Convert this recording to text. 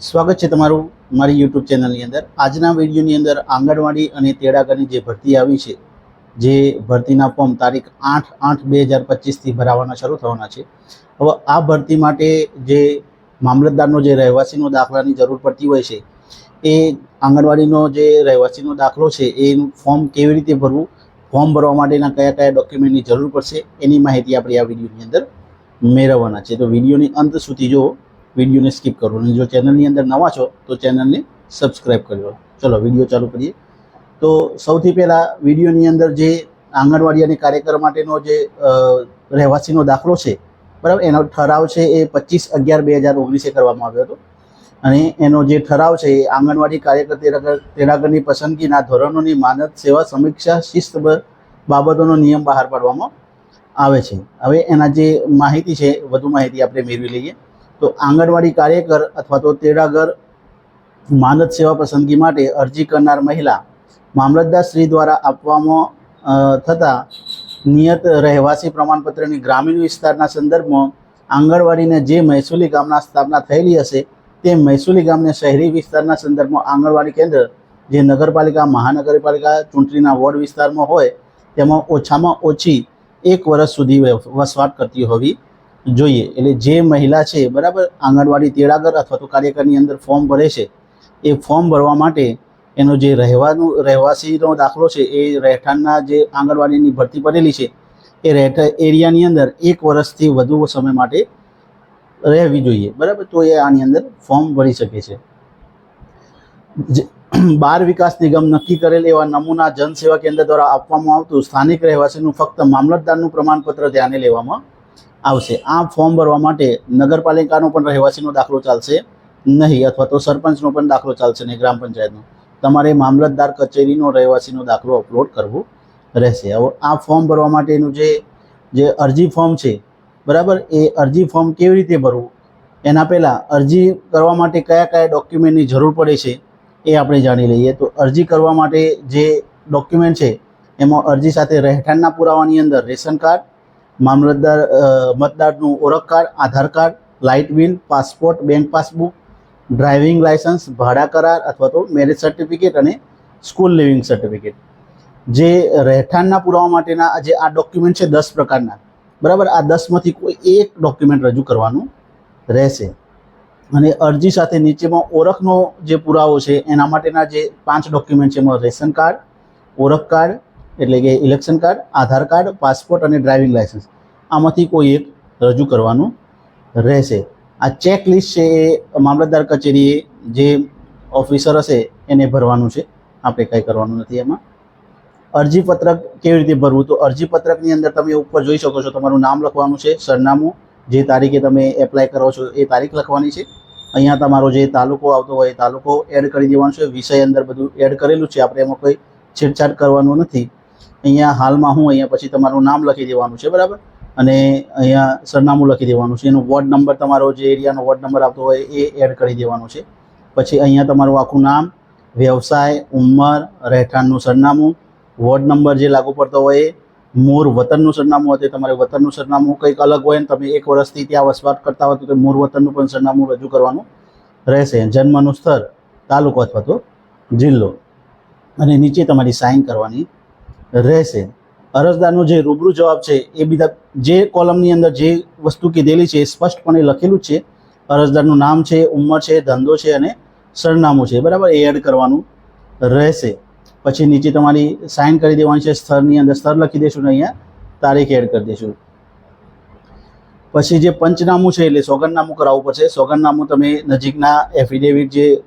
સ્વાગત છે તમારું મારી યુટ્યુબ ચેનલની અંદર. આજના વિડીયોની અંદર આંગણવાડી અને તેડાગરની જે ભરતી આવી છે, જે ભરતીના ફોર્મ તારીખ આઠ આઠ બે હજાર પચીસથી ભરાવાના શરૂ થવાના છે. હવે આ ભરતી માટે જે મામલતદારનો જે રહેવાસીનો દાખલાની જરૂર પડતી હોય છે, એ આંગણવાડીનો જે રહેવાસીનો દાખલો છે, એનું ફોર્મ કેવી રીતે ભરવું, ફોર્મ ભરવા માટેના કયા કયા ડોક્યુમેન્ટની જરૂર પડશે, એની માહિતી આપણે આ વિડીયોની અંદર મેળવવાના છે. તો વિડીયોની અંત સુધી જો વિડીયોને સ્કીપ કરો. અને જો ચેનલની અંદર નવા છો, તો ચેનલને સબસ્ક્રાઈબ કરજો. ચલો, વીડિયો ચાલુ કરીએ. તો સૌથી પહેલાં વિડીયોની અંદર જે આંગણવાડી અને કાર્યકર માટેનો જે રહેવાસીનો દાખલો છે, બરાબર? એનો ઠરાવ છે એ પચીસ અગિયાર બે હજાર ઓગણીસે કરવામાં આવ્યો હતો. અને એનો જે ઠરાવ છે એ આંગણવાડી કાર્યકર તેડાગર તેડાગરની પસંદગીના ધોરણોની માનદ સેવા સમીક્ષા શિસ્ત બાબતોનો નિયમ બહાર પાડવામાં આવે છે. હવે એના જે માહિતી છે, વધુ માહિતી આપણે મેળવી લઈએ. તો આંગણવાડી કાર્યકર અથવા તો તેડાગર માનદ સેવા પસંદગી માટે અરજી કરનાર મહિલા મામલતદાર શ્રી દ્વારા આપવામાં થતા નિયત રહેવાસી પ્રમાણપત્રની ગ્રામીણ વિસ્તારના સંદર્ભમાં આંગણવાડીને જે મહેસૂલી ગામના સ્થાપના થયેલી હશે તે મહેસૂલી ગામને શહેરી વિસ્તારના સંદર્ભમાં આંગણવાડી કેન્દ્ર, જે નગરપાલિકા, મહાનગરપાલિકા, ચૂંટણીના વોર્ડ વિસ્તારમાં હોય, તેમાં ઓછામાં ઓછી એક વર્ષ સુધી વસવાટ કરતી હોવી જોઈએ. એટલે જે મહિલા છે, બરાબર, આંગણવાડી તેડાગર અથવા તો કાર્યકરની અંદર ફોર્મ ભરે છે, એ ફોર્મ ભરવા માટે એનો જે રહેવાનું, રહેવાસીનો દાખલો છે, એ રહેઠાણના જે આંગણવાડીની ભરતી પડેલી છે, એ રહેઠ, એરિયાની અંદર એક વર્ષથી વધુ સમય માટે રહેવી જોઈએ. બરાબર? તો એ આની અંદર ફોર્મ ભરી શકે છે. બાળ વિકાસ નિગમ નક્કી કરેલ એવા નમૂના જનસેવા કેન્દ્ર દ્વારા આપવામાં આવતું સ્થાનિક રહેવાસીનું ફક્ત મામલતદારનું પ્રમાણપત્ર ધ્યાને લેવામાં આવશે. આ ફોર્મ ભરવા માટે નગરપાલિકાનો પણ રહેવાસીનો દાખલો ચાલશે, નહીં, અથવા તો સરપંચનો પણ દાખલો ચાલશે નહીં, ગ્રામ પંચાયતનો. તમારે મામલતદાર કચેરીનો રહેવાસીનો દાખલો અપલોડ કરવો રહેશે. હવે આ ફોર્મ ભરવા માટેનું જે જે અરજી ફોર્મ છે, બરાબર, એ અરજી ફોર્મ કેવી રીતે ભરવું? એના પહેલાં અરજી કરવા માટે કયા કયા ડોક્યુમેન્ટની જરૂર પડે છે, એ આપણે જાણી લઈએ. તો અરજી કરવા માટે જે ડોક્યુમેન્ટ છે, એમાં અરજી સાથે રહેઠાણના પુરાવાની અંદર રેશન કાર્ડ મામલતદાર મતદારનું ઓળખ card, Aadhaar card, light bill, passport, bank passbook, driving licence, ભાડા કરાર અથવા તો મેરેજ સર્ટિફિકેટ અને સ્કૂલ લિવિંગ સર્ટિફિકેટ. જે રહેઠાણના પુરાવા માટેના જે આ ડોક્યુમેન્ટ છે દસ પ્રકારના, બરાબર? આ દસમાંથી કોઈ એક ડોક્યુમેન્ટ રજૂ કરવાનું રહેશે. અને અરજી સાથે નીચેમાં ઓળખનો જે પુરાવો છે, એના માટેના જે પાંચ ડોક્યુમેન્ટ છે, એમાં રેશન કાર્ડ, ઓળખ કાર્ડ એટલે કે election card Aadhaar card passport અને ડ્રાઇવિંગ લાયસન્સ આમાંથી કોઈ એક રજૂ કરવાનું રહેશે. આ ચેક લિસ્ટ છે એ મામલતદાર કચેરીએ જે ઓફિસર હશે એને ભરવાનું છે. આપણે કંઈ કરવાનું નથી એમાં. અરજીપત્રક કેવી રીતે ભરવું? તો અરજીપત્રકની અંદર તમે ઉપર જોઈ શકો છો તમારું નામ લખવાનું છે, સરનામું, જે તારીખે તમે એપ્લાય કરો છો એ તારીખ લખવાની છે. અહીંયા તમારો જે તાલુકો આવતો હોય તાલુકો એડ કરી દેવાનો છે. વિષય અંદર બધું એડ કરેલું છે. આપણે એમાં કોઈ છેડછાડ કરવાનું નથી. અહીંયા હાલમાં હું અહીંયા પછી તમારું નામ લખી દેવાનું છે, બરાબર? અને અહીંયા સરનામું લખી દેવાનું છે, એનો વોર્ડ નંબર તમારો જે એરિયાનો વોર્ડ નંબર આવતો હોય એ એડ કરી દેવાનો છે. પછી અહીંયા તમારું આખું નામ, વ્યવસાય, ઉંમર, રહેઠાણનું સરનામું વોર્ડ નંબર જે લાગુ પડતો હોય એ મૂળ વતનનું સરનામું હોય તે તમારે વતનનું સરનામું કંઈક અલગ હોય ને તમે એક વર્ષથી ત્યાં વસવાટ કરતા હોય તે મૂળ વતનનું પણ સરનામું રજૂ કરવાનું રહેશે. જન્મનું સ્થળ, તાલુકો અથવા તો જિલ્લો. અને નીચે તમારી સાઇન કરવાની રહેશે. અરજદારનો જે રૂબરૂ જવાબ છે, એ બીજા જે કોલમની અંદર જે વસ્તુ કીધેલી છે, એ સ્પષ્ટપણે લખેલું જ છે. અરજદારનું નામ છે, ઉંમર છે, ધંધો છે અને સરનામું છે. બરાબર? એ એડ કરવાનું રહેશે. પછી નીચે તમારી સાઇન કરી દેવાની છે, સ્થળની અંદર સ્થળ લખી દઈશું ને અહીંયા તારીખ એડ કરી દઈશું. પછી જે પંચનામું છે, એટલે સોગંદનામું કરાવવું પડશે. સોગંદનામું તમે નજીકના એફિડેવિટ જે